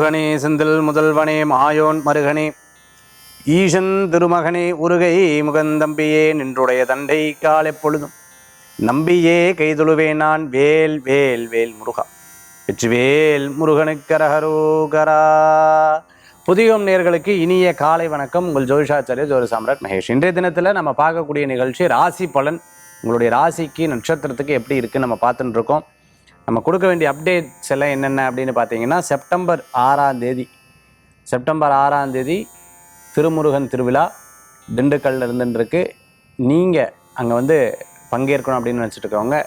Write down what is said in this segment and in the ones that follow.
முருகனே செந்தில் முதல்வனே மாயோன் மருகனே. ஈசன் திருமகனே உருகை முகந்தம்பியே நின்றுடைய தண்டை காலெப்பொழுதும் நம்பியே கைதொழுவே நான் வேல் வேல் வேல் முருகா. வெற்றிவேல் முருகனுக்கரகரோகரா புதியம் நேர்களுக்கு இனிய காலை வணக்கம். உங்கள் ஜோதிஷாச்சாரிய ஜோதி சாம்ராட் மகேஷ். இன்றைய தினத்தில் நம்ம பார்க்கக்கூடிய நிகழ்ச்சி ராசி பலன். உங்களுடைய ராசிக்கு நட்சத்திரத்துக்கு எப்படி இருக்குன்னு நம்ம பார்த்துட்டு இருக்கோம் நம்ம கொடுக்க வேண்டிய அப்டேட்ஸ் எல்லாம் என்னென்ன அப்படின்னு பார்த்தீங்கன்னா செப்டம்பர் ஆறாம் தேதி. செப்டம்பர் ஆறாம் தேதி திருமுருகன் திருவிழா திண்டுக்கல்ல இருந்துருக்கு நீங்கள் அங்கே வந்து பங்கேற்கணும் அப்படின்னு நினச்சிட்டு இருக்கவங்க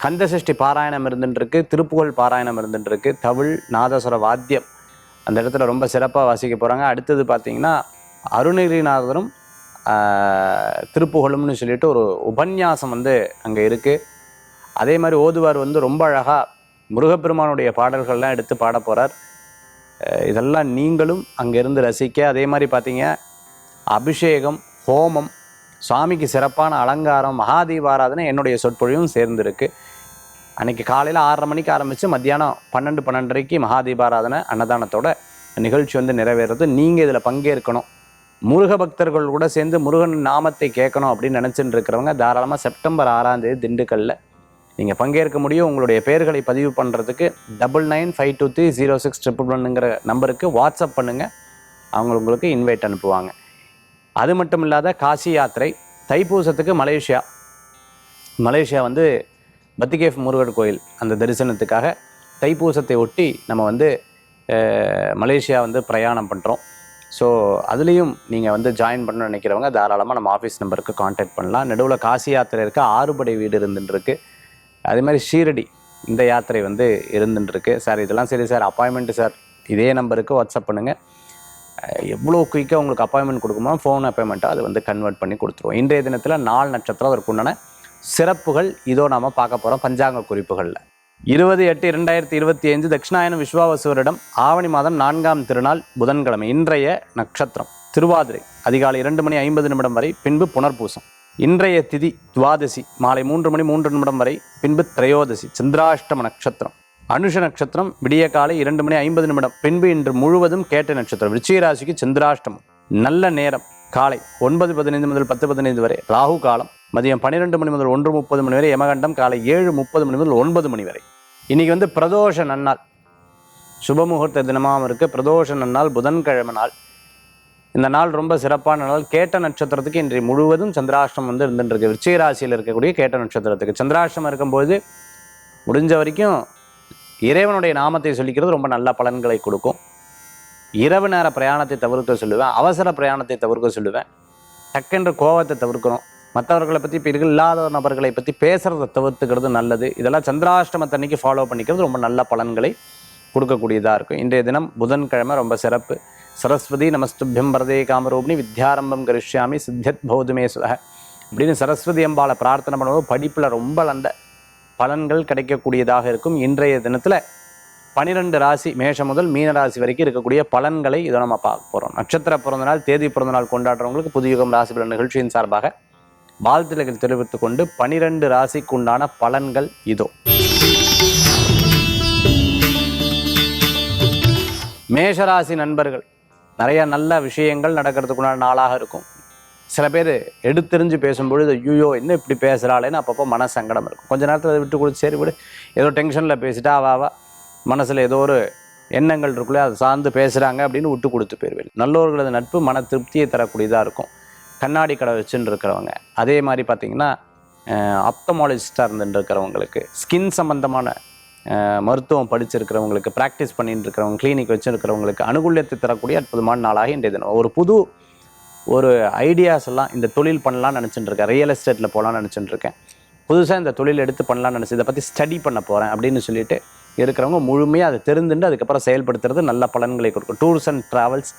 கந்தசஷ்டி பாராயணம் இருந்துட்டுருக்கு திருப்புகழ் பாராயணம் இருந்துட்டுருக்கு தமிழ் நாதஸ்வர வாத்தியம் அந்த இடத்துல ரொம்ப சிறப்பாக வாசிக்க போகிறாங்க அடுத்தது பார்த்தீங்கன்னா அருணகிரிநாதரும் திருப்புகழும்னு சொல்லிட்டு ஒரு உபன்யாசம் வந்து அங்கே இருக்குது அதே மாதிரி ஓதுவார் வந்து ரொம்ப அழகாக முருகப்பெருமானுடைய பாடல்கள்லாம் எடுத்து பாட போகிறார் இதெல்லாம் நீங்களும் அங்கேருந்து ரசிக்க அதே மாதிரி பார்த்தீங்க அபிஷேகம் ஹோமம் சுவாமிக்கு சிறப்பான அலங்காரம் மகாதீபாராதனை என்னுடைய சொற்பொழிவும் சேர்ந்துருக்கு. அன்றைக்கி காலையில் ஆறரை மணிக்கு ஆரம்பித்து மத்தியானம் பன்னெண்டு பன்னெண்டரைக்கு மகாதீபாராதனை அன்னதானத்தோட நிகழ்ச்சி வந்து நிறைவேறது நீங்கள் இதில் பங்கேற்கணும். முருக பக்தர்கள் கூட சேர்ந்து முருகன் நாமத்தை கேட்கணும் அப்படின்னு நினச்சிட்டு இருக்கிறவங்க. தாராளமாக செப்டம்பர் ஆறாம் தேதி திண்டுக்கல்ல நீங்கள் பங்கேற்க முடியும். உங்களுடைய பெயர்களை பதிவு பண்ணுறதுக்கு double nine five two three zero six triple ஒன்னுங்கிற நம்பருக்கு வாட்ஸ்அப் பண்ணுங்கள் அவங்க உங்களுக்கு இன்வைட் அனுப்புவாங்க. அது மட்டும் இல்லாத காசி யாத்திரை தைப்பூசத்துக்கு மலேசியா. மலேசியா வந்து பத்திகேஃப் முருகர் கோயில் அந்த தரிசனத்துக்காக தைப்பூசத்தை ஒட்டி நம்ம வந்து மலேசியா வந்து பிரயாணம் பண்ணுறோம் ஸோ அதுலேயும் நீங்கள் வந்து ஜாயின் பண்ணணும்னு நினைக்கிறவங்க தாராளமாக நம்ம ஆஃபீஸ் நம்பருக்கு காண்டாக்ட் பண்ணலாம். நடுவில் காசி யாத்திரை இருக்க ஆறுபடை வீடு இருந்துருக்கு அதே மாதிரி ஷீரடி இந்த யாத்திரை வந்து இருந்துட்டுருக்கு. சார் இதெல்லாம் சரி சார் அப்பாயின்மெண்ட்டு சார் இதே நம்பருக்கு வாட்ஸ்அப் பண்ணுங்கள் எவ்வளோ குயிக்காக உங்களுக்கு அப்பாயின்மெண்ட் கொடுக்குமோ ஃபோன் அப்பாயின்மெண்ட்டாக அது வந்து கன்வெர்ட் பண்ணி கொடுத்துருவோம். இன்றைய தினத்தில் நாலு நட்சத்திரம் அதற்கு உண்டான சிறப்புகள் இதோ நாம் பார்க்க போகிறோம் பஞ்சாங்க குறிப்புகளில். இருபது எட்டு இரண்டாயிரத்தி இருபத்தி ஐந்து தட்சிணாயன விஸ்வாவசுவரிடம் ஆவணி மாதம் நான்காம் திருநாள் புதன்கிழமை இன்றைய நட்சத்திரம் திருவாதிரை அதிகாலை இரண்டு மணி ஐம்பது நிமிடம் வரை பின்பு புனர்பூசம். இன்றைய திதி துவாதசி. மாலை மூன்று மணி மூன்று நிமிடம் வரை பின்பு திரையோதசி சந்திராஷ்டம நட்சத்திரம். அனுஷ நட்சத்திரம் விடிய காலை இரண்டு மணி ஐம்பது நிமிடம். பின்பு இன்று முழுவதும் கேட்ட நட்சத்திரம் விருச்சிகராசிக்கு சந்திராஷ்டமம். நல்ல நேரம் காலை ஒன்பது பதினைந்து முதல் பத்து பதினைந்து வரை ராகு காலம் மதியம் பன்னிரெண்டு மணி முதல் ஒன்று முப்பது மணி வரை யமகண்டம் காலை ஏழு முப்பது மணி முதல் ஒன்பது மணி வரை. இன்னைக்கு வந்து பிரதோஷ நன்னாள். சுபமுகூர்த்த தினமாகவும் இருக்குது பிரதோஷ நன்னாள் புதன்கிழமை நாள். இந்த நாள் ரொம்ப சிறப்பான நாள். கேட்ட நட்சத்திரத்துக்கு இன்றைய முழுவதும் சந்திராஷ்டம் வந்து இருந்துருக்கு விருச்சிக ராசியில் இருக்கக்கூடிய கேட்ட நட்சத்திரத்துக்கு. சந்திராஷ்டம் இருக்கும்போது முடிஞ்ச வரைக்கும் இறைவனுடைய நாமத்தை சொல்லிக்கிறது ரொம்ப நல்ல பலன்களை கொடுக்கும். இரவு நேர பிரயாணத்தை தவிர்க்க சொல்லுவேன். அவசர பிரயாணத்தை தவிர்க்க சொல்லுவேன். டக்கென்று கோவத்தை தவிர்க்கிறோம் மற்றவர்களை பற்றி இப்போ இல்லாத நபர்களை பற்றி பேசுகிறத தவிர்த்துக்கிறது நல்லது. இதெல்லாம் சந்திராஷ்டமத்தன்னைக்கு ஃபாலோ பண்ணிக்கிறது ரொம்ப நல்ல பலன்களை கொடுக்கக்கூடியதாக இருக்கும். இன்றைய தினம் புதன்கிழமை ரொம்ப சிறப்பு. சரஸ்வதி நமஸ்துபியம் பரதே காமரூபிணி வித்யாரம்பம் கரிஷ்யாமி சித்தியத் போதுமே சுக அப்படின்னு சரஸ்வதி அம்பாவை பிரார்த்தனை பண்ணும்போது படிப்பில் ரொம்ப நல்ல பலன்கள் கிடைக்கக்கூடியதாக இருக்கும். இன்றைய தினத்தில் பனிரெண்டு ராசி மேஷம் முதல் மீன ராசி வரைக்கும் இருக்கக்கூடிய பலன்களை இதை நம்ம பார்க்க போகிறோம் நட்சத்திர பிறந்த நாள் தேதி பிறந்த நாள் கொண்டாடுறவங்களுக்கு புதுயுகம் ராசி பலன் நிகழ்ச்சியின் சார்பாக வாழ்த்துக்கள் தெரிவித்துக் கொண்டு பனிரெண்டு ராசிக்கு உண்டான பலன்கள் இதோ. மேஷராசி நண்பர்கள் நிறைய நல்ல விஷயங்கள் நடக்கிறதுக்குண்டான நாளாக இருக்கும். சில பேர் எடுத்தெறிஞ்சு பேசும்பொழுது ஐயோ என்ன இப்படி பேசுகிறாளேன்னு அப்பப்போ மன சங்கடம் இருக்கும். கொஞ்ச நேரத்தில் அதை விட்டு கொடுத்து சரி விடு. ஏதோ டென்ஷனில் பேசிட்டா அவ மனசில் ஏதோ ஒரு எண்ணங்கள் இருக்குள்ளே அதை சார்ந்து பேசுகிறாங்க அப்படின்னு விட்டு கொடுத்து போயிருவேன். நல்லவர்களது நட்பு மன திருப்தியை தரக்கூடியதாக இருக்கும். கண்ணாடி கடை வச்சுன்னு இருக்கிறவங்க. அதே மாதிரி பார்த்தீங்கன்னா அப்தமாலஜிஸ்டாக இருந்துட்டு இருக்கிறவங்களுக்கு ஸ்கின் சம்பந்தமான மருத்துவம் படிச்சிருக்கிறவங்களுக்கு ப்ராக்டிஸ் பண்ணிட்டு இருக்கிறவங்க கிளினிக் வச்சுருக்கிறவங்களுக்கு அனுகூலியத்தை தரக்கூடிய அற்புதமான நாளாக இன்றைய தினம். ஒரு புது ஒரு ஐடியாஸ் எல்லாம் இந்த தொழில் பண்ணலாம்னு நினச்சிட்டு இருக்கேன் ரியல் எஸ்டேட்டில் போகலான்னு நினச்சிட்டு இருக்கேன் புதுசாக இந்த தொழில் எடுத்து பண்ணலாம்னு நினச்சி இதை பற்றி ஸ்டடி பண்ண போகிறேன் அப்படின்னு சொல்லிட்டு இருக்கிறவங்க முழுமையாக அதை தெரிந்துட்டு அதுக்கப்புறம் செயல்படுத்துறது நல்ல பலன்களை கொடுக்கும். Tours and travels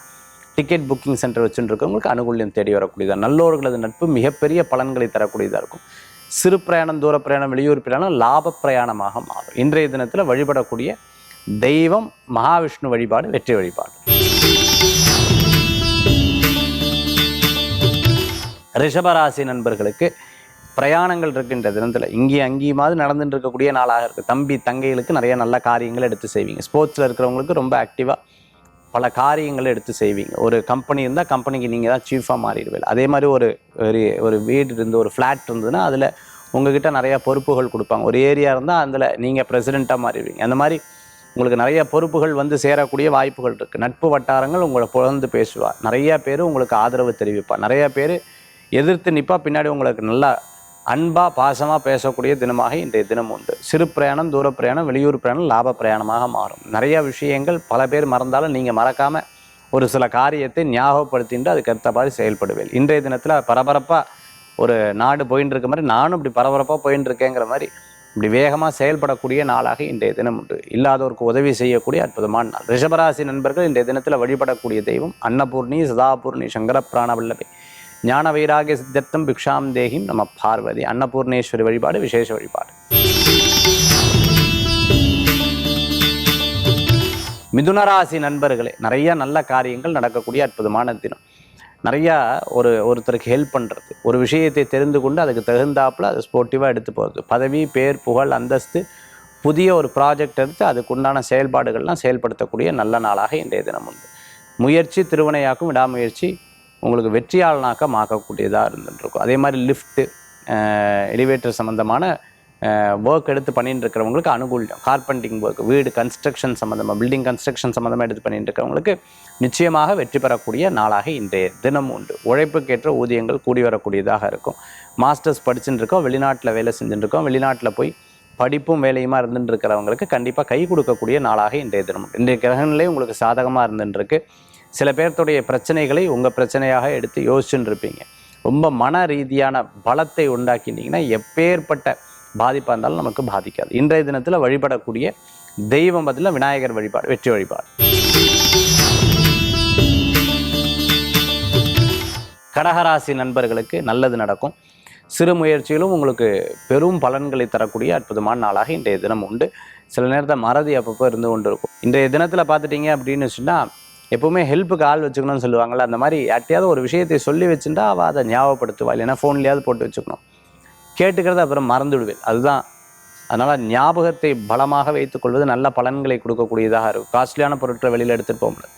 ticket booking centre வச்சுட்டு இருக்கவங்களுக்கு அனுகூல்யம் தேடி வரக்கூடியதாக நல்லோர்களது நட்பு மிகப்பெரிய பலன்களை தரக்கூடியதாக இருக்கும். சிறு பிரயாணம் தூர பிரயாணம் வெளியூர் பிரயாணம் லாப பிரயாணமாக மாறும். இன்றைய தினத்தில் வழிபடக்கூடிய தெய்வம் மகாவிஷ்ணு வழிபாடு வெற்றி வழிபாடு. ரிஷபராசி நண்பர்களுக்கு பிரயாணங்கள் இருக்கின்ற தினத்தில் இங்கேயும் அங்கேயுமாவது நடந்துட்டு இருக்கக்கூடிய நாளாக இருக்குது தம்பி தங்கைகளுக்கு நிறைய நல்ல காரியங்கள் எடுத்து செய்வீங்க. ஸ்போர்ட்ஸில் இருக்கிறவங்களுக்கு ரொம்ப ஆக்டிவாக பல காரியங்களை எடுத்து செய்வீங்க. ஒரு கம்பெனி இருந்தால் கம்பெனிக்கு நீங்கள் தான் சீஃபாக மாறிடுவீங்க. அதே மாதிரி ஒரு ஒரு ஒரு வீடு இருந்து ஒரு ஃப்ளாட் இருந்ததுன்னா அதில் உங்ககிட்ட நிறைய பொறுப்புகள் கொடுப்பாங்க. ஒரு ஏரியா இருந்தால் அதில் நீங்கள் பிரசிடெண்ட்டாக மாறிடுவீங்க. அந்த மாதிரி உங்களுக்கு நிறைய பொறுப்புகள் வந்து சேரக்கூடிய வாய்ப்புகள் இருக்குது நட்பு வட்டாரங்கள் உங்களை புகழ்ந்து பேசுவாள் நிறையா பேர் உங்களுக்கு ஆதரவு தெரிவிப்பாள் நிறையா பேர் எதிர்த்து நிற்பா பின்னாடி உங்களுக்கு நல்லா அன்பாக பாசமாக பேசக்கூடிய தினமாக இன்றைய தினம் உண்டு. சிறு பிரயாணம் தூர பிரயாணம் வெளியூர் பிரயாணம் லாப பிரயாணமாக மாறும். நிறைய விஷயங்கள் பல பேர் மறந்தாலும் நீங்கள் மறக்காமல் ஒரு சில காரியத்தை ஞாபகப்படுத்திட்டு அதுக்கு ஏற்ற மாதிரி செயல்படுவேன் இன்றைய தினத்தில் பரபரப்பாக ஒரு நாடு போயின்னு இருக்க மாதிரி நானும் இப்படி பரபரப்பாக போயின்னு இருக்கேங்கிற மாதிரி இப்படி வேகமாக செயல்படக்கூடிய நாளாக இன்றைய தினம் உண்டு. இல்லாதவருக்கு உதவி செய்யக்கூடிய அற்புதமான நாள். ரிஷபராசி நண்பர்கள் இன்றைய தினத்தில் வழிபடக்கூடிய தெய்வம் அன்னபூர்ணி சதாபூர்ணி சங்கர பிராணவல்லபை ஞான வைராகிய சித்தர்த்தம் பிக்ஷாம் தேகிம் நம்ம பார்வதி. அன்னபூர்ணேஸ்வரி வழிபாடு விசேஷ வழிபாடு. மிதுனராசி நண்பர்களே நிறைய நல்ல காரியங்கள் நடக்கக்கூடிய அற்புதமான தினம். நிறையா ஒரு ஒருத்தருக்கு ஹெல்ப் பண்ணுறது ஒரு விஷயத்தை தெரிந்து கொண்டு அதுக்கு தகுந்தாப்புல அதை ஸ்போர்ட்டிவாக எடுத்து போகிறது பதவி பேர் புகழ் அந்தஸ்து புதிய ஒரு ப்ராஜெக்ட் எடுத்து அதுக்குண்டான செயல்பாடுகள்லாம் செயல்படுத்தக்கூடிய நல்ல நாளாக இன்றைய தினம் உண்டு. முயற்சி திருவினையாக்கும் விடாமுயற்சி உங்களுக்கு வெற்றியாளனாக்க மாக்கக்கூடியதாக இருந்துட்டுருக்கும். அதே மாதிரி லிஃப்ட்டு எலிவேட்டர் சம்மந்தமான ஒர்க் எடுத்து பண்ணிட்டு இருக்கிறவங்களுக்கு அனுகூலம் கார்பெண்டிங் ஒர்க் வீடு கன்ஸ்ட்ரக்ஷன் சம்மந்தமாக பில்டிங் கன்ஸ்ட்ரக்ஷன் சம்மந்தமாக எடுத்து பண்ணிட்டு இருக்கிறவங்களுக்கு நிச்சயமாக வெற்றி பெறக்கூடிய நாளாக இன்றைய தினம் உண்டு. உழைப்புக்கேற்ற ஊதியங்கள் கூடி வரக்கூடியதாக இருக்கும். மாஸ்டர்ஸ் படிச்சுட்டு இருக்கோம் வெளிநாட்டில் வேலை செஞ்சுட்டு இருக்கோம் வெளிநாட்டில் போய் படிப்பும் வேலையுமா இருந்துட்டு இருக்கிறவங்களுக்கு கண்டிப்பாக கை கொடுக்கக்கூடிய நாளாக இன்றைய தினம் இன்றைய கிரகங்களே உங்களுக்கு சாதகமாக இருந்துட்டுருக்கு. சில பேர்த்துடைய பிரச்சனைகளை உங்கள் பிரச்சனையாக எடுத்து யோசிச்சுன்னு இருப்பீங்க ரொம்ப மன ரீதியான பலத்தை உண்டாக்கினீங்கன்னா எப்பேற்பட்ட பாதிப்பாக இருந்தாலும் நமக்கு பாதிக்காது. இன்றைய தினத்தில் வழிபடக்கூடிய தெய்வம் பதில் விநாயகர் வழிபாடு வெற்றி வழிபாடு. கடகராசி நண்பர்களுக்கு நல்லது நடக்கும். சிறு முயற்சியிலும் உங்களுக்கு பெரும் பலன்களை தரக்கூடிய அற்புதமான நாளாக இன்றைய தினம் உண்டு. சில நேரத்தில் மறதி அப்பப்போ இருந்து கொண்டு இருக்கும் இன்றைய தினத்தில் பார்த்துட்டீங்க அப்படின்னு சொன்னால் எப்பவுமே ஹெல்ப்புக்கு ஆள் வச்சுக்கணும்னு சொல்லுவாங்கள்ல அந்த மாதிரி யார்ட்டையாவது ஒரு விஷயத்தை சொல்லி வச்சுட்டா அவள் அதை ஞாபகப்படுத்துவா. இல்லைன்னா ஃபோன்லேயாவது போட்டு வச்சுக்கணும். கேட்டுக்கிறத அப்புறம் மறந்து விடுவேன் அதுதான். அதனால் ஞாபகத்தை பலமாக வைத்துக்கொள்வது நல்ல பலன்களை கொடுக்கக்கூடியதாக இருக்கும். காஸ்ட்லியான பொருட்களை வெளியில் எடுத்துகிட்டு போக முடியாது.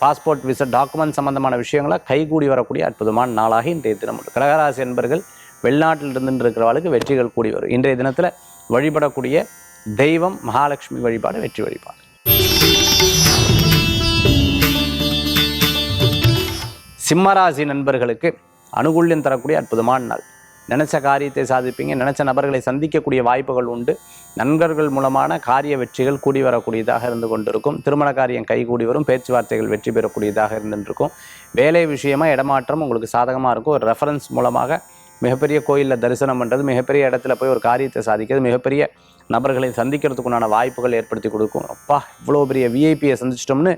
பாஸ்போர்ட் விசா டாக்குமெண்ட் சம்மந்தமான விஷயங்களை கைகூடி வரக்கூடிய அற்புதமான நாளாக இன்றைய தினம் உண்டு. கடகராசி என்பர்கள் வெளிநாட்டில் இருந்து இருக்கிறவர்களுக்கு வெற்றிகள் கூடி வரும். இன்றைய தினத்தில் வழிபடக்கூடிய தெய்வம் மகாலட்சுமி வழிபாடு வெற்றி வழிபாடு. சிம்மராசி நண்பர்களுக்கு அனுகூல்யம் தரக்கூடிய அற்புதமான நாள். நினச்ச காரியத்தை சாதிப்பீங்க நினச்ச நபர்களை சந்திக்கக்கூடிய வாய்ப்புகள் உண்டு. நண்பர்கள் மூலமான காரிய வெற்றிகள் கூடி வரக்கூடியதாக இருந்து கொண்டிருக்கும். திருமண காரியம் கைகூடி வரும் பேச்சுவார்த்தைகள் வெற்றி பெறக்கூடியதாக இருந்துருக்கும். வேலை விஷயமா இடமாற்றம் உங்களுக்கு சாதகமாக இருக்கும். ஒரு ரெஃபரன்ஸ் மூலமாக மிகப்பெரிய கோயிலில் தரிசனம் பண்ணுறது மிகப்பெரிய இடத்துல போய் ஒரு காரியத்தை சாதிக்கிறது மிகப்பெரிய நபர்களை சந்திக்கிறதுக்குண்டான வாய்ப்புகள் ஏற்படுத்தி கொடுக்கும். அப்பா இவ்வளோ பெரிய விஐபியை சந்திச்சிட்டோம்னு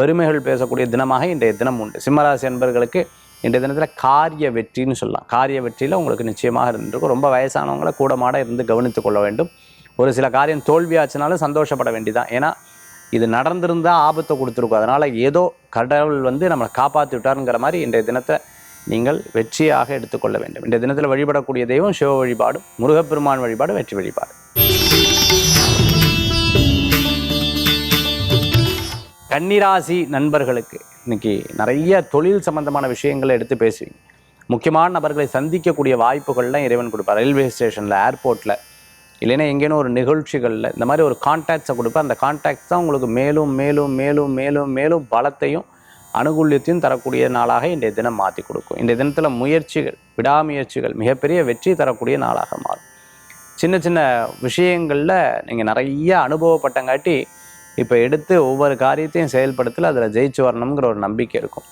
பெருமைகள் பேசக்கூடிய தினமாக இன்றைய தினம் உண்டு. சிம்மராசி என்பர்களுக்கு இன்றைய தினத்தில் காரிய வெற்றின்னு சொல்லலாம். காரிய வெற்றியில் உங்களுக்கு நிச்சயமாக இருந்திருக்கும். ரொம்ப வயசானவங்களை கூடமாட இருந்து கவனித்துக் கொள்ள வேண்டும். ஒரு சில காரியம் தோல்வியாச்சுனாலும் சந்தோஷப்பட வேண்டிதான் ஏன்னா இது நடந்திருந்தால் ஆபத்தை கொடுத்துருக்கும். அதனால் ஏதோ கடவுள் வந்து நம்மளை காப்பாற்றி விட்டாருங்கிற மாதிரி இன்றைய தினத்தை நீங்கள் வெற்றியாக எடுத்துக்கொள்ள வேண்டும். இன்றைய தினத்தில் வழிபடக்கூடிய தெய்வம் சிவ வழிபாடு முருகப்பெருமான் வழிபாடு வெற்றி வழிபாடு கன்னிராசி நண்பர்களுக்கு இன்னைக்கு நிறைய தொழில் சம்பந்தமான விஷயங்களை எடுத்து பேசுவீங்க. முக்கியமான நபர்களை சந்திக்கக்கூடிய வாய்ப்புகள்லாம் இறைவன் கொடுப்பார். ரயில்வே ஸ்டேஷனில் ஏர்போர்ட்டில் இல்லைன்னா எங்கேனும் ஒரு நிகழ்ச்சிகளில் இந்த மாதிரி ஒரு கான்டாக்ட்ஸை கொடுப்பேன் அந்த கான்டாக்ட்ஸ் தான் உங்களுக்கு மேலும் மேலும் மேலும் மேலும் மேலும் பலத்தையும் அனுகூல்யத்தையும் தரக்கூடிய நாளாக இன்றைய தினம் மாற்றி கொடுக்கும். இன்றைய தினத்தில் முயற்சிகள் விடாமுயற்சிகள் மிகப்பெரிய வெற்றி தரக்கூடிய நாளாக மாறும். சின்ன சின்ன விஷயங்களில் நீங்கள் நிறைய அனுபவப்பட்டங்காட்டி இப்போ எடுத்து ஒவ்வொரு காரியத்தையும் செயல்படுத்தல அதில் ஜெயிச்சு வரணுங்கிற ஒரு நம்பிக்கை இருக்கும்.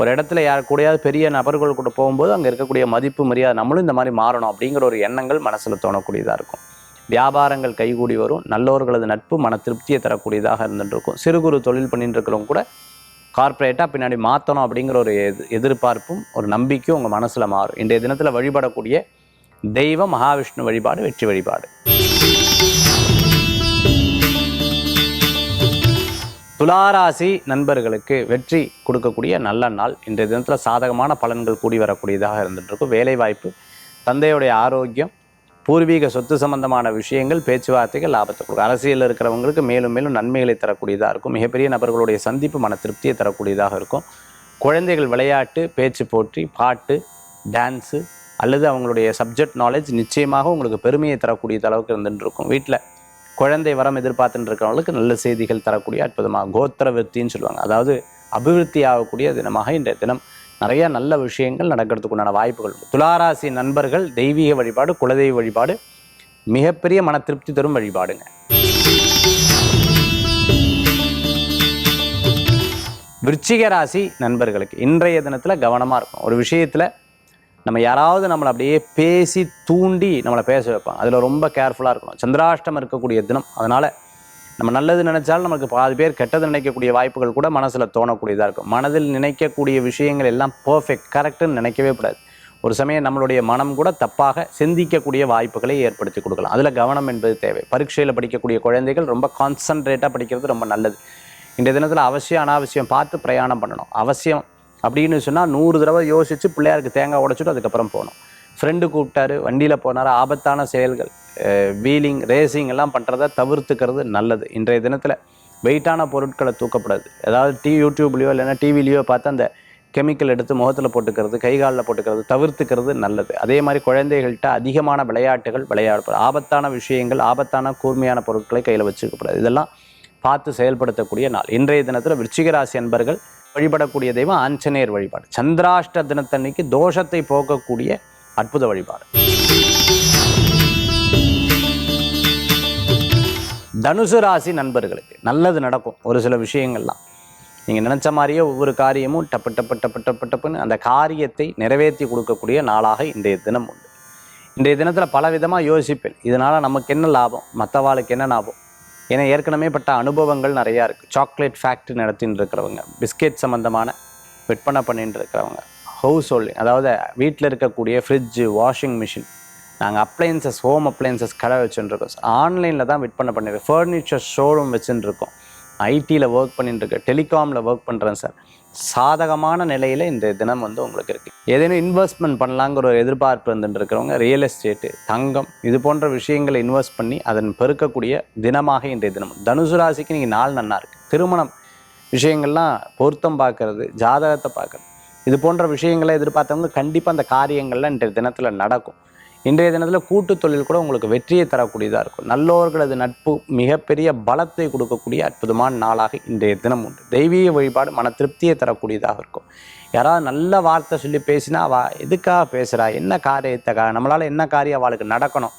ஒரு இடத்துல யார் கூடயாவது பெரிய நபர்கள் கூட போகும்போது அங்கே இருக்கக்கூடிய மதிப்பு மரியாதை நம்மளும் இந்த மாதிரி மாறணும் அப்படிங்கிற ஒரு எண்ணங்கள் மனசில் தோணக்கூடியதாக இருக்கும். வியாபாரங்கள் கைகூடி வரும் நல்லவர்களது நட்பு மன திருப்தியை தரக்கூடியதாக இருந்துட்டு இருக்கும் சிறு குறு தொழில் பண்ணிட்டு இருக்கிறவங்க கூட கார்ப்பரேட்டாக பின்னாடி மாற்றணும் அப்படிங்கிற ஒரு எது எதிர்பார்ப்பும் ஒரு நம்பிக்கையும் உங்கள் மனசில் மாறும். இன்றைய தினத்தில் வழிபடக்கூடிய தெய்வ மகாவிஷ்ணு வழிபாடு வெற்றி வழிபாடு. துளாராசி நண்பர்களுக்கு வெற்றி கொடுக்கக்கூடிய நல்ல நாள். இன்றைய தினத்தில் சாதகமான பலன்கள் கூடி வரக்கூடியதாக இருந்துகிட்ருக்கும் வேலைவாய்ப்பு தந்தையுடைய ஆரோக்கியம் பூர்வீக சொத்து சம்பந்தமான விஷயங்கள் பேச்சுவார்த்தைகள் லாபத்தை கொடுக்கும். அரசியலில் இருக்கிறவங்களுக்கு மேலும் மேலும் நன்மைகளை தரக்கூடியதாக இருக்கும். மிகப்பெரிய நபர்களுடைய சந்திப்பு மன திருப்தியை தரக்கூடியதாக இருக்கும். குழந்தைகள் விளையாட்டு பேச்சு போற்றி பாட்டு டான்ஸு அல்லது அவங்களுடைய சப்ஜெக்ட் நாலேஜ் நிச்சயமாக உங்களுக்கு பெருமையை தரக்கூடிய அளவுக்கு இருந்துட்டு இருக்கும் வீட்டில் குழந்தை வரம் எதிர்பார்த்துட்டு இருக்கிறவங்களுக்கு நல்ல செய்திகள் தரக்கூடிய அற்புதமாக கோத்திர விருத்தின்னு சொல்லுவாங்க. அதாவது அபிவிருத்தி ஆகக்கூடிய தினமாக இன்றைய தினம் நிறைய நல்ல விஷயங்கள் நடக்கிறதுக்கு உண்டான வாய்ப்புகள் துளாராசி நண்பர்கள் தெய்வீக வழிபாடு குலதெய்வ வழிபாடு மிகப்பெரிய மன திருப்தி தரும் வழிபாடுங்க. விருச்சிக ராசி நண்பர்களுக்கு இன்றைய தினத்தில் கவனமாக இருக்கும் ஒரு விஷயத்தில் நம்ம யாராவது நம்மளை அப்படியே பேசி தூண்டி நம்மளை பேச வைப்பாங்க. அதில் ரொம்ப கேர்ஃபுல்லாக இருக்கணும். சந்திராஷ்டம் இருக்கக்கூடிய தினம். அதனால் நம்ம நல்லது நினச்சாலும் நமக்கு பாதி பேர் கெட்டது நினைக்கக்கூடிய வாய்ப்புகள் கூட மனசில் தோணக்கூடியதாக இருக்கும். மனதில் நினைக்கக்கூடிய விஷயங்கள் எல்லாம் பர்ஃபெக்ட் கரெக்டுன்னு நினைக்கவே கூடாது. ஒரு சமயம் நம்மளுடைய மனம் கூட தப்பாக சிந்திக்கக்கூடிய வாய்ப்புகளை ஏற்படுத்தி கொடுக்கலாம். அதில் கவனம் என்பது தேவை. பரீட்சையில் படிக்கக்கூடிய குழந்தைகள் ரொம்ப கான்சன்ட்ரேட்டாக படிக்கிறது ரொம்ப நல்லது. இன்றைய தினத்தில் அவசியம் அனாவசியம் பார்த்து பிரயாணம் பண்ணணும். அவசியம் அப்படின்னு சொன்னால் நூறு தடவை யோசித்து பிள்ளையாருக்கு தேங்காய் உடைச்சிட்டு அதுக்கப்புறம் போகணும் ஃப்ரெண்டு கூப்பிட்டாரு வண்டியில் போனார் ஆபத்தான செயல்கள் வீலிங் ரேசிங் எல்லாம் பண்ணுறத தவிர்த்துக்கிறது நல்லது. இன்றைய தினத்தில் வெயிட்டான பொருட்களை தூக்கப்படாது. அதாவது டி யூடியூப்லேயோ இல்லைன்னா டிவிலேயோ பார்த்து அந்த கெமிக்கல் எடுத்து முகத்தில் போட்டுக்கிறது கை காலில் போட்டுக்கிறது தவிர்த்துக்கிறது நல்லது. அதே மாதிரி குழந்தைகள்கிட்ட அதிகமான விளையாட்டுகள் விளையாடப்படும். ஆபத்தான விஷயங்கள் ஆபத்தான கூர்மையான பொருட்களை கையில் வச்சுக்கப்படாது இதெல்லாம் பார்த்து செயல்படுத்தக்கூடிய நாள். இன்றைய தினத்தில் விருச்சிகராசி அன்பர்கள் வழிபடக்கூடிய தெய்வம் ஆஞ்சநேயர் வழிபாடு. சந்திராஷ்ட தினத்தன்னைக்கு தோஷத்தை போக்கக்கூடிய அற்புத வழிபாடு. தனுசு ராசி நண்பர்களுக்கு நல்லது நடக்கும் ஒரு சில விஷயங்கள்லாம். நீங்கள் நினச்ச மாதிரியே ஒவ்வொரு காரியமும் டப்பு டப்பு டப்பு டப்பு டப்புன்னு அந்த காரியத்தை நிறைவேற்றி கொடுக்கக்கூடிய நாளாக இன்றைய தினம் உண்டு. இன்றைய தினத்தில் பல விதமாக யோசிப்பேன் இதனால் நமக்கு என்ன லாபம் மற்றவாளுக்கு என்ன லாபம் ஏன்னா ஏற்கனவே பட்ட அனுபவங்கள் நிறையா இருக்குது சாக்லேட் ஃபேக்ட்ரி நடத்தின்னு இருக்கிறவங்க பிஸ்கெட் சம்மந்தமான விற்பனை பண்ணிட்டு இருக்கிறவங்க ஹவுஸ் ஹோல்டிங் அதாவது வீட்டில் இருக்கக்கூடிய ஃப்ரிட்ஜு வாஷிங் மிஷின் நாங்கள் அப்ளையன்சஸ் ஹோம் அப்ளையன்சஸ் கடை வச்சுருக்கோம் ஆன்லைனில் தான் விற்பனை பண்ணியிருக்கோம் ஃபர்னிச்சர் ஷோரூம் வச்சுருக்கோம் ஐடியில் ஒர்க் பண்ணிட்டுருக்கேன் டெலிகாமில் ஒர்க் பண்ணுறேன் சார் சாதகமான நிலையில் இந்த தினம் வந்து உங்களுக்கு இருக்குது ஏதேனும் இன்வெஸ்ட்மெண்ட் பண்ணலாங்கிற ஒரு எதிர்பார்ப்பு இருந்துட்டு இருக்கிறவங்க ரியல் எஸ்டேட்டு தங்கம் இது போன்ற விஷயங்களை இன்வெஸ்ட் பண்ணி அதன் பெருக்கக்கூடிய தினமாக இன்றைய தினம். தனுசு ராசிக்கு நீங்கள் நாள் நன்னா இருக்குது திருமணம் விஷயங்கள்லாம் பொருத்தம் பார்க்கறது ஜாதகத்தை பார்க்கறது. இது போன்ற விஷயங்களை எதிர்பார்த்தவங்க கண்டிப்பாக அந்த காரியங்கள்லாம் இன்றைய தினத்தில் நடக்கும். இன்றைய தினத்தில் கூட்டு தொழில் கூட உங்களுக்கு வெற்றியை தரக்கூடியதாக இருக்கும். நல்லோர்களது நட்பு மிகப்பெரிய பலத்தை கொடுக்கக்கூடிய அற்புதமான நாளாக இன்றைய தினம் உண்டு. தெய்வீக வழிபாடு மன திருப்தியை தரக்கூடியதாக இருக்கும். யாராவது நல்ல வார்த்தை சொல்லி பேசினா வா எதுக்காக பேசுகிறா என்ன காரியத்தை நம்மளால் என்ன காரியம் அவளுக்கு நடக்கணும்?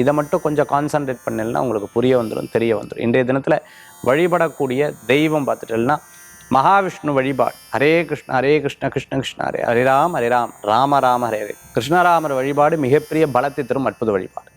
இதை மட்டும் கொஞ்சம் கான்சன்ட்ரேட் பண்ணலன்னா உங்களுக்கு புரிய வந்துடும் தெரிய வந்துடும் இன்றைய தினத்தில் வழிபடக்கூடிய தெய்வம் பார்த்துட்டோம்னா மகாவிஷ்ணு வழிபாடு. ஹரே கிருஷ்ண ஹரே கிருஷ்ண கிருஷ்ண கிருஷ்ண ஹரே ஹரிராம் ஹரிராம் ராம ராம ஹரே ஹரே. கிருஷ்ணராமர் வழிபாடு மிகப்பெரிய பலத்தை தரும் அற்புத வழிபாடு.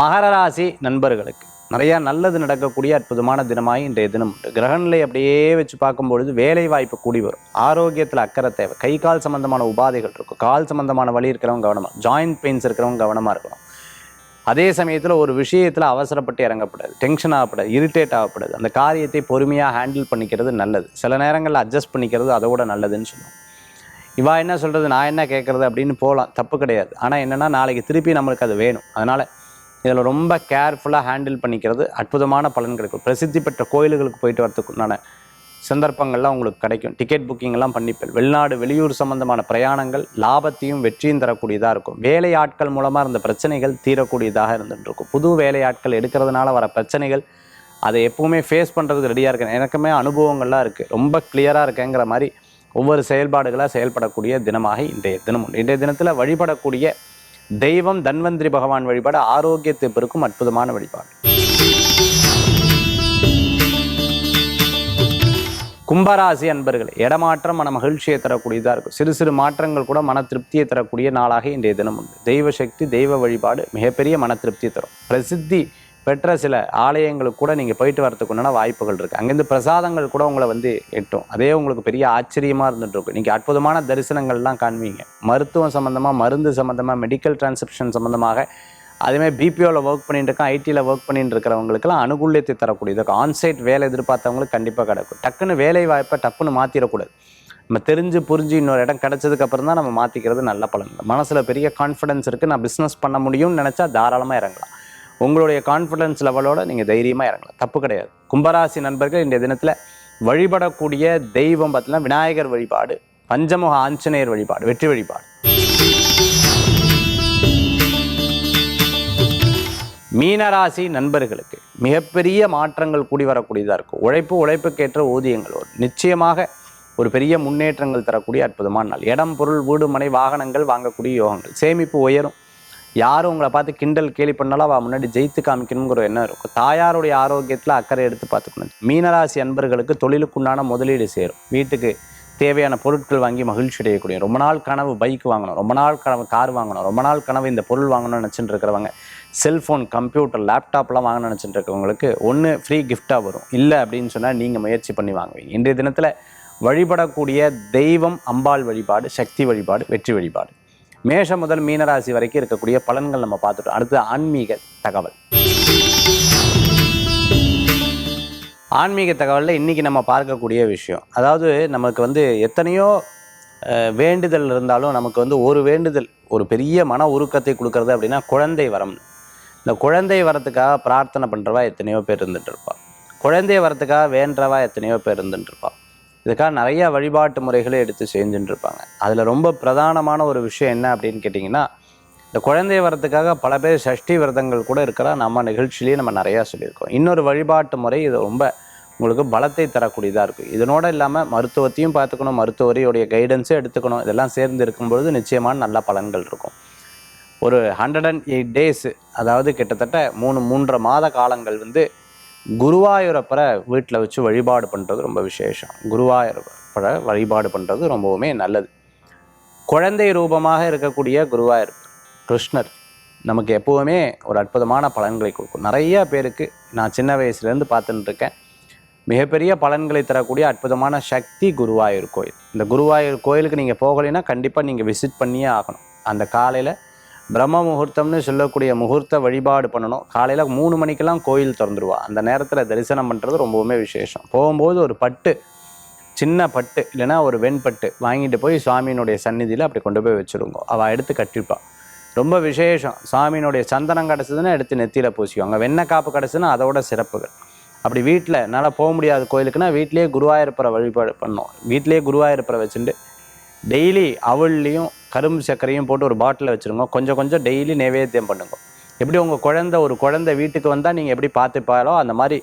மகர ராசி நண்பர்களுக்கு நிறையா நல்லது நடக்கக்கூடிய அற்புதமான தினமாய் இன்றைய தினம் உண்டு. கிரகநிலை அப்படியே வச்சு பார்க்கும்பொழுது வேலை வாய்ப்பு கூடி வரும். ஆரோக்கியத்தில் அக்கறை தேவை. கை கால் சம்பந்தமான உபாதைகள் இருக்கும். கால் சம்பந்தமான வழி இருக்கிறவங்க கவனமாக ஜாயிண்ட் பெயின்ஸ் இருக்கிறவங்க கவனமாக இருக்கணும். அதே சமயத்தில் ஒரு விஷயத்தில் அவசரப்பட்டு இறங்கப்படாது டென்ஷன் ஆகப்படாது இரிட்டேட் ஆகப்படாது. அந்த காரியத்தை பொறுமையாக ஹேண்டில் பண்ணிக்கிறது நல்லது. சில நேரங்களில் அட்ஜஸ்ட் பண்ணிக்கிறது அதை விட நல்லதுன்னு சொல்லுவோம். இவா என்ன சொல்கிறது நான் என்ன கேட்குறது அப்படின்னு போகலாம் தப்பு கிடையாது. ஆனால் என்னென்னா நாளைக்கு திருப்பி நம்மளுக்கு அது வேணும். அதனால் இதில் ரொம்ப கேர்ஃபுல்லாக ஹேண்டில் பண்ணிக்கிறது அற்புதமான பலன் கிடைக்கும் பிரசித்தி பெற்ற கோயில்களுக்கு போயிட்டு வரத்துக்குண்டான சந்தர்ப்பங்கள்லாம் உங்களுக்கு கிடைக்கும். டிக்கெட் புக்கிங்லாம் பண்ணிப்பேன். வெளிநாடு வெளியூர் சம்பந்தமான பிரயாணங்கள் லாபத்தையும் வெற்றியும் தரக்கூடியதாக இருக்கும். வேலை ஆட்கள் மூலமாக இருந்த பிரச்சனைகள் தீரக்கூடியதாக இருந்துட்டு இருக்கும் புது வேலை ஆட்கள் எடுக்கிறதுனால வர பிரச்சனைகள் அதை எப்பவுமே ஃபேஸ் பண்ணுறதுக்கு ரெடியாக இருக்கேன். எனக்குமே அனுபவங்கள்லாம் இருக்குது ரொம்ப கிளியராக இருக்கேங்கிற மாதிரி ஒவ்வொரு செயல்பாடுகளாக செயல்படக்கூடிய தினமாக இன்றைய தினம் இன்றைய தினத்தில் வழிபடக்கூடிய தெய்வம் தன்வந்திரி பகவான் வழிபாடு ஆரோக்கியத்தை பெருக்கும் அற்புதமான வழிபாடு. கும்பராசி அன்பர்கள் இடமாற்றம் மன மகிழ்ச்சியை தரக்கூடியதாக இருக்கும். சிறு சிறு மாற்றங்கள் கூட மன திருப்தியை தரக்கூடிய நாளாக இன்றைய தினம் உண்டு. தெய்வ சக்தி தெய்வ வழிபாடு மிகப்பெரிய மன திருப்தியை தரும். பிரசித்தி பெற்ற சில ஆலயங்களுக்கு கூட நீங்கள் போயிட்டு வரதுக்கு வாய்ப்புகள் இருக்குது அங்கேருந்து பிரசாதங்கள் கூட உங்களை வந்து எட்டும். அதே உங்களுக்கு பெரிய ஆச்சரியமாக இருந்துட்டுருக்கு நீங்கள் அற்புதமான தரிசனங்கள்லாம் காண்பீங்க. மருத்துவம் சம்மந்தமாக மருந்து சம்மந்தமாக மெடிக்கல் டிரான்சப்ஷன் சம்மந்தமாக அதேமாதிரி பிபிஓவில் ஒர்க் பண்ணிட்டு இருக்கேன் ஐடியில் ஒர்க் பண்ணிட்டு இருக்கிறவங்களுக்குலாம் அனுகூலியத்தை தரக்கூடியது. ஆன்சைட் வேலை எதிர்பார்த்தவங்களுக்கு கண்டிப்பாக கிடைக்கும். டக்குன்னு வேலை வாய்ப்பை டப்புன்னு மாற்றிடக்கூடாது நம்ம தெரிஞ்சு புரிஞ்சு இன்னொரு இடம் கிடைச்சதுக்கு அப்புறம் தான் நம்ம மாற்றிக்கிறது நல்ல பலன்கள் மனசில் பெரிய கான்ஃபிடன்ஸ் இருக்குது நான் பிஸ்னஸ் பண்ண முடியும்னு நினச்சா தாராளமாக இறங்கலாம். உங்களுடைய கான்ஃபிடன்ஸ் லெவலோடு நீங்கள் தைரியமாக இறங்கலாம். தப்பு கிடையாது. கும்பராசி நண்பர்கள் இந்த தினத்தில் வழிபடக்கூடிய தெய்வம் பார்த்தீங்கன்னா விநாயகர் வழிபாடு பஞ்சமுக ஆஞ்சநேயர் வழிபாடு வெற்றி வழிபாடு. மீனராசி நண்பர்களுக்கு மிகப்பெரிய மாற்றங்கள் கூடி வரக்கூடியதாக இருக்கும். உழைப்பு உழைப்புக்கேற்ற ஊதியங்கள் ஒரு நிச்சயமாக ஒரு பெரிய முன்னேற்றங்கள் தரக்கூடிய அற்புதமான நாள். இடம் பொருள் வீடு மனை வாகனங்கள் வாங்கக்கூடிய யோகங்கள். சேமிப்பு உயரும். யாரும் உங்களை பார்த்து கிண்டல் கேலி பண்ணாலும் அவள் முன்னாடி ஜெயித்து காமிக்கணுங்கிற எண்ணம் இருக்கும். தாயாருடைய ஆரோக்கியத்தில் அக்கறை எடுத்து பார்த்துக்கணும். மீனராசி அன்பர்களுக்கு தொழிலுக்குண்டான முதலீடு சேரும். வீட்டுக்கு தேவையான பொருட்கள் வாங்கி மகிழ்ச்சி அடையக்கூடிய ரொம்ப நாள் கனவு பைக் வாங்கணும் ரொம்ப நாள் கனவு கார் வாங்கணும் ரொம்ப நாள் கனவு இந்த பொருள் வாங்கணும்னு நினச்சிட்டு இருக்கிறவங்க செல்ஃபோன் கம்ப்யூட்டர் லேப்டாப்லாம் வாங்க நினச்சிட்டு இருக்கவங்களுக்கு ஒன்று ஃப்ரீ கிஃப்டாக வரும். இல்லை அப்படின்னு சொன்னால் நீங்கள் முயற்சி பண்ணி வாங்குவீங்க. இன்றைய தினத்தில் வழிபடக்கூடிய தெய்வம் அம்பாள் வழிபாடு சக்தி வழிபாடு வெற்றி வழிபாடு. மேஷம் முதல் மீனராசி வரைக்கும் இருக்கக்கூடிய பலன்கள் நம்ம பார்த்துட்டோம். அடுத்து ஆன்மீக தகவல். ஆன்மீக தகவலில் இன்றைக்கி நம்ம பார்க்கக்கூடிய விஷயம் அதாவது நமக்கு வந்து எத்தனையோ வேண்டுதல் இருந்தாலும் நமக்கு வந்து ஒரு வேண்டுதல் ஒரு பெரிய மன உருக்கத்தை கொடுக்கறது அப்படின்னா குழந்தை வரம். இந்த குழந்தை வரத்துக்காக பிரார்த்தனை பண்ணுறவா எத்தனையோ பேர் இருந்துகிட்டு இருப்பா. குழந்தை வரத்துக்காக வேண்டவா எத்தனையோ பேர் இருந்துகிட்டு இருப்பா. இதுக்காக நிறையா வழிபாட்டு முறைகளை எடுத்து செஞ்சுட்டு இருப்பாங்க. அதில் ரொம்ப பிரதானமான ஒரு விஷயம் என்ன அப்படின்னு கேட்டிங்கன்னா இந்த குழந்தை வரத்துக்காக பல பேர் சஷ்டி விரதங்கள் கூட இருக்கிற. நம்ம நிகழ்ச்சியிலேயே நம்ம நிறையா சொல்லியிருக்கோம். இன்னொரு வழிபாட்டு முறை இது ரொம்ப உங்களுக்கு பலத்தை தரக்கூடியதாக இருக்கும் இதனோட இல்லாமல் மருத்துவத்தையும் பார்த்துக்கணும் மருத்துவரையுடைய கைடன்ஸும் எடுத்துக்கணும். இதெல்லாம் சேர்ந்து இருக்கும்பொழுது நிச்சயமான நல்ல பலன்கள் இருக்கும். ஒரு ஹண்ட்ரட் அண்ட் எயிட் டேஸ் அதாவது கிட்டத்தட்ட மூணு மூன்றரை மாத காலங்கள் வந்து குருவாயூரப்பரை வீட்டில் வச்சு வழிபாடு பண்ணுறது ரொம்ப விசேஷம். குருவாயூரப்பரை வழிபாடு பண்ணுறது ரொம்பவுமே நல்லது. குழந்தை ரூபமாக இருக்கக்கூடிய குருவாயூர் கிருஷ்ணர் நமக்கு எப்போவுமே ஒரு அற்புதமான பலன்களை கொடுக்கும். நிறைய பேருக்கு நான் சின்ன வயசுலேருந்து பார்த்துட்டு இருக்கேன் மிகப்பெரிய பலன்களை தரக்கூடிய அற்புதமான சக்தி குருவாயூர் கோயில். இந்த குருவாயூர் கோயிலுக்கு நீங்கள் போகலைன்னா கண்டிப்பாக நீங்கள் விசிட் பண்ணியே ஆகணும். அந்த காலையில் பிரம்ம முகூர்த்தம்னு சொல்லக்கூடிய முகூர்த்த வழிபாடு பண்ணணும். காலையில் மூணு மணிக்கெல்லாம் கோயில் திறந்துருவா. அந்த நேரத்தில் தரிசனம் பண்ணுறது ரொம்பவுமே விசேஷம். போகும்போது ஒரு பட்டு சின்ன பட்டு இல்லைன்னா ஒரு வெண்பட்டு வாங்கிட்டு போய் சுவாமியினுடைய சந்நிதியில் அப்படி கொண்டு போய் வச்சுருங்க. அவள் எடுத்து கட்டிப்பாள் ரொம்ப விசேஷம். சாமியினுடைய சந்தனம் கிடச்சதுன்னா எடுத்து நெத்தியில் பூசிக்குவாங்க வெண்ணெய் காப்பு கிடச்சுன்னா அதோட சிறப்புகள். அப்படி வீட்டில் என்னால் போக முடியாத கோயிலுக்குன்னா வீட்டிலேயே குருவாயூரப்பரை வழிபாடு பண்ணோம் வீட்டிலேயே குருவாயூரப்பரை வச்சுட்டு டெய்லி அவள்லேயும் கரும்பு சர்க்கரையும் போட்டு ஒரு பாட்டிலில் வச்சுருங்க. கொஞ்சம் கொஞ்சம் டெய்லி நைவேத்தியம் பண்ணுங்க. எப்படி உங்கள் குழந்தை ஒரு குழந்த வீட்டுக்கு வந்தால் நீங்கள் எப்படி பார்த்துப்பாலோ அந்த மாதிரி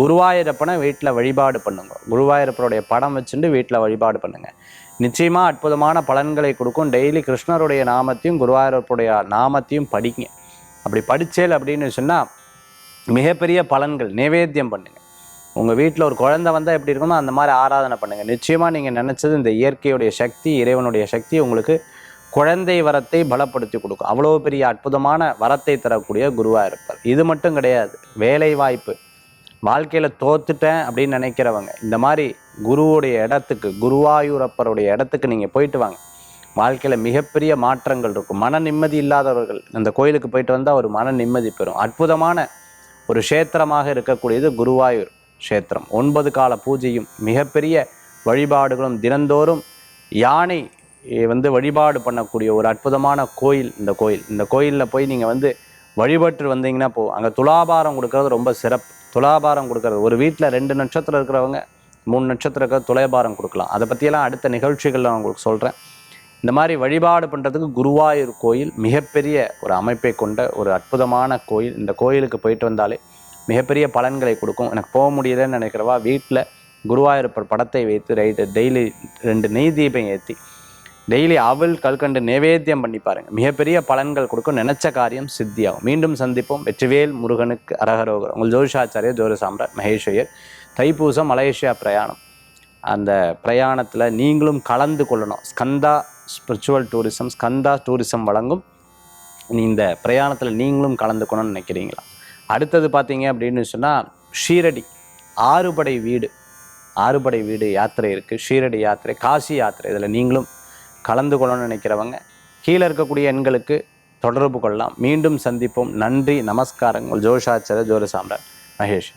குருவாயூரப்பனை வீட்டில் வழிபாடு பண்ணுங்க. குருவாயூரப்பனுடைய படம் வச்சுட்டு வீட்டில் வழிபாடு பண்ணுங்கள் நிச்சயமாக அற்புதமான பலன்களை கொடுக்கும். டெய்லி கிருஷ்ணருடைய நாமத்தையும் குருவாயூரப்பனுடைய நாமத்தையும் படிங்க. அப்படி படித்தேல் அப்படின்னு சொன்னால் மிகப்பெரிய பலன்கள். நைவேத்தியம் பண்ணுங்கள் உங்கள் வீட்டில் ஒரு குழந்தை வந்தால் எப்படி இருக்கணும் அந்த மாதிரி ஆராதனை பண்ணுங்கள் நிச்சயமாக நீங்கள் நினச்சது இந்த இயற்கையுடைய சக்தி இறைவனுடைய சக்தி உங்களுக்கு குழந்தை வரத்தை பலப்படுத்தி கொடுக்கும். அவ்வளோ பெரிய அற்புதமான வரத்தை தரக்கூடிய குருவாக இருப்பார். இது மட்டும் கிடையாது. வேலை வாய்ப்பு வாழ்க்கையில் தோத்துட்டேன் அப்படின்னு நினைக்கிறவங்க இந்த மாதிரி குருவுடைய இடத்துக்கு குருவாயூரப்பருடைய இடத்துக்கு நீங்கள் போயிட்டு வாங்க. வாழ்க்கையில் மிகப்பெரிய மாற்றங்கள் இருக்கும். மன நிம்மதி இல்லாதவர்கள் அந்த கோயிலுக்கு போயிட்டு வந்தால் ஒரு மன நிம்மதி பெறும். அற்புதமான ஒரு க்ஷேத்திரமாக இருக்கக்கூடியது குருவாயூர் க்ஷேத்திரம். ஒன்பது கால பூஜையும் மிகப்பெரிய வழிபாடுகளும் தினந்தோறும் யானை வந்து வழிபாடு பண்ணக்கூடிய ஒரு அற்புதமான கோயில் இந்த கோயில். இந்த கோயிலில் போய் நீங்கள் வந்து வழிபட்டு வந்தீங்கன்னா போ அங்கே துலாபாரம் கொடுக்கறது ரொம்ப சிறப்பு. துலாபாரம் கொடுக்கறது. ஒரு வீட்டில் ரெண்டு நட்சத்திரம் இருக்கிறவங்க மூணு நட்சத்திரம் இருக்கிற துலைபாரம் கொடுக்கலாம். அதை பற்றியெல்லாம் அடுத்த நிகழ்ச்சிகளில் நான் உங்களுக்கு சொல்கிறேன் இந்த மாதிரி வழிபாடு பண்ணுறதுக்கு குருவாயூர் கோயில் மிகப்பெரிய ஒரு அமைப்பை கொண்ட ஒரு அற்புதமான கோயில். இந்த கோயிலுக்கு போயிட்டு வந்தாலே மிகப்பெரிய பலன்களை கொடுக்கும். எனக்கு போக முடியலன்னு நினைக்கிறவா வீட்டில் குருவாயூரப்பர் படத்தை வைத்து ரைட்டு டெய்லி ரெண்டு நெய் தீபம் ஏற்றி டெய்லி அவள் கல்கண்டு நைவேத்தியம் பண்ணி பாருங்க. மிகப்பெரிய பலன்கள் கொடுக்கும். நினைச்ச காரியம் சித்தியாகும். மீண்டும் சந்திப்போம். வெற்றிவேல் முருகனுக்கு அரகரோகர் உங்கள் ஜோதிஷாச்சாரியர் ஜோதி சாம்ராட் மகேஸ்வரியர். தைப்பூசம் மலேசியா பிரயாணம். அந்த பிரயாணத்தில் நீங்களும் கலந்து கொள்ளணும். Skanda spiritual tourism Skanda tourism வழங்கும். நீ இந்த பிரயாணத்தில் நீங்களும் கலந்துக்கணும்னு நினைக்கிறீங்களா? அடுத்தது பார்த்தீங்க அப்படின்னு சொன்னால் ஷீரடி. ஆறுபடை வீடு. ஆறுபடை வீடு யாத்திரை இருக்குது ஷீரடி யாத்திரை காசி யாத்திரை. இதில் நீங்களும் கலந்து கொள்ளணும்னு நினைக்கிறவங்க கீழே இருக்கக்கூடிய எண்களுக்கு தொடர்பு கொள்ளலாம். மீண்டும் சந்திப்போம். நன்றி நமஸ்காரங்கள். ஜோஷாச்சர ஜோர சாம்ராட் மகேஷ்.